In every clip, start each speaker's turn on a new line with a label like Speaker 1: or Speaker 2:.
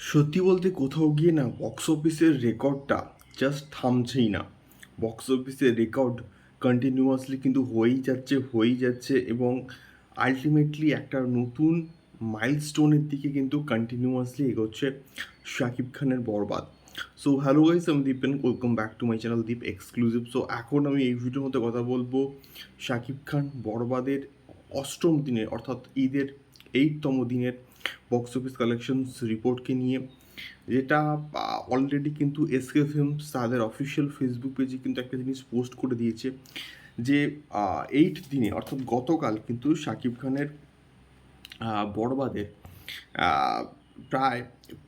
Speaker 1: সত্যি বলতে কোথাও গিয়ে না বক্স অফিসের রেকর্ডটা জাস্ট থামছেই না। বক্স অফিসের রেকর্ড কন্টিনিউয়াসলি কিন্তু হয়েই যাচ্ছে হয়েই যাচ্ছে এবং আলটিমেটলি একটা নতুন মাইলস্টোনের দিকে কিন্তু কন্টিনিউয়াসলি এগোচ্ছে শাকিব খানের বরবাদ। সো হ্যালো গাইস আমি Dipen welcome back to my channel Deep exclusive so এখন আমি এই ভিডিওর মধ্যে কথা বলব শাকিব খান বরবাদের অষ্টম দিনের অর্থাৎ ঈদের এইটতম দিনের বক্স অফিস কালেকশনস রিপোর্টকে নিয়ে। যেটা অলরেডি কিন্তু এসকে ফিল্মস তাদের অফিসিয়াল ফেসবুক পেজে কিন্তু একটা জিনিস পোস্ট করে দিয়েছে যে এইট দিনে, অর্থাৎ গতকাল কিন্তু শাকিব খানের বরবাদের প্রায়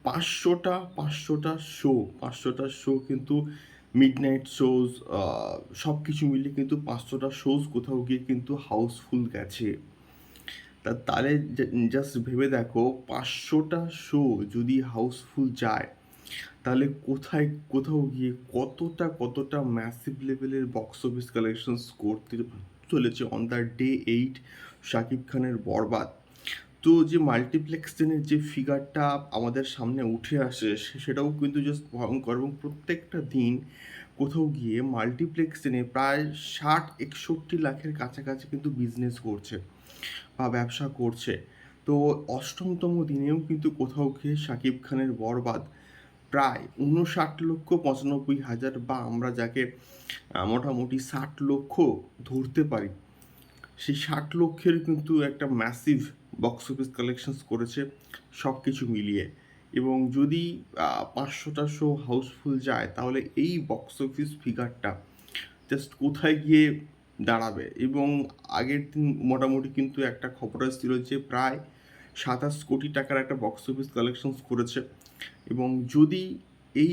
Speaker 1: পাঁচশোটা পাঁচশোটা শো পাঁচশোটা শো কিন্তু মিড নাইট শোজ সব কিছু মিলিয়ে কিন্তু পাঁচশোটা শোজ কোথাও গিয়ে কিন্তু হাউসফুল গেছে। তা তাহলে জাস্ট ভেবে দেখো পাঁচশোটা শো যদি হাউসফুল যায়, তাহলে কোথায়, কোথাও গিয়ে কতটা কতটা ম্যাসিভ লেভেলের বক্স অফিস কালেকশনস করতে চলেছে on the day eight Shakib খানের বরবাদ। তো যে মাল্টিপ্লেক্সের যে ফিগারটা আমাদের সামনে উঠে আসে সেটাও কিন্তু জাস্ট ভয়ঙ্কর এবং প্রত্যেকটা দিন কোথাও গিয়ে মাল্টিপ্লেক্স মাল্টিপ্লেক্সে প্রায় ষাট, একষট্টি লাখের কাছাকাছি কিন্তু বিজনেস করছে বা ব্যবসা করছে। তো অষ্টমতম দিনেও কিন্তু কোথাও গিয়ে শাকিব খানের বরবাদ। প্রায় উনষাট লক্ষ পঁচানব্বই হাজার বা আমরা যাকে মোটামুটি ষাট লক্ষ ধরতে পারি। সেই ষাট লক্ষের কিন্তু একটা ম্যাসিভ বক্স অফিস কালেকশনস করেছে সব কিছু মিলিয়ে। এবং যদি আহ, পাঁচশোটা শো হাউসফুল যায় তাহলে এই বক্স অফিস ফিগারটা জাস্ট কোথায় গিয়ে দাঁড়াবে? এবং আগের দিন মোটামুটি কিন্তু একটা খবর আসছিল যে প্রায় সাতাশ কোটি টাকার একটা বক্স অফিস কালেকশনস করেছে। এবং যদি এই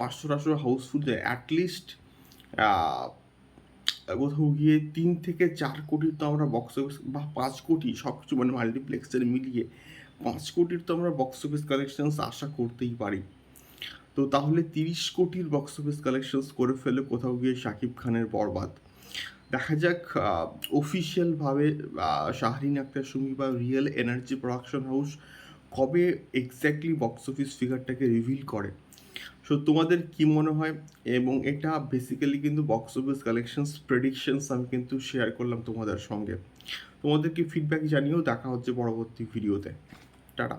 Speaker 1: পাঁচশো টাশো হাউসফুল যায় অ্যাটলিস্ট কোথাও গিয়ে তিন থেকে চার কোটি তো আমরা বক্স অফিস বা পাঁচ কোটি সব কিছু মানে মাল্টিপ্লেক্সের মিলিয়ে পাঁচ কোটির তো আমরা বক্স অফিস কালেকশনস আশা করতেই পারি। তো তাহলে তিরিশ কোটির বক্স অফিস কালেকশনস করে ফেলে কোথাও গিয়ে শাকিব খানের বরবাদ। দেখা যাক অফিসিয়ালভাবে শাহরিন আক্তার সুমি বা রিয়েল এনার্জি প্রোডাকশন হাউস কবে এক্স্যাক্টলি বক্স অফিস ফিগারটাকে রিভিল করে। সো তোমাদের কি মনে হয়? এবং এটা বেসিক্যালি কিন্তু বক্স অফিস কালেকশনস প্রেডিকশনস আমি কিন্তু শেয়ার করলাম তোমাদের সঙ্গে। তোমাদেরকে ফিডব্যাক জানিয়েও দেখা হচ্ছে পরবর্তী ভিডিওতে টাটা।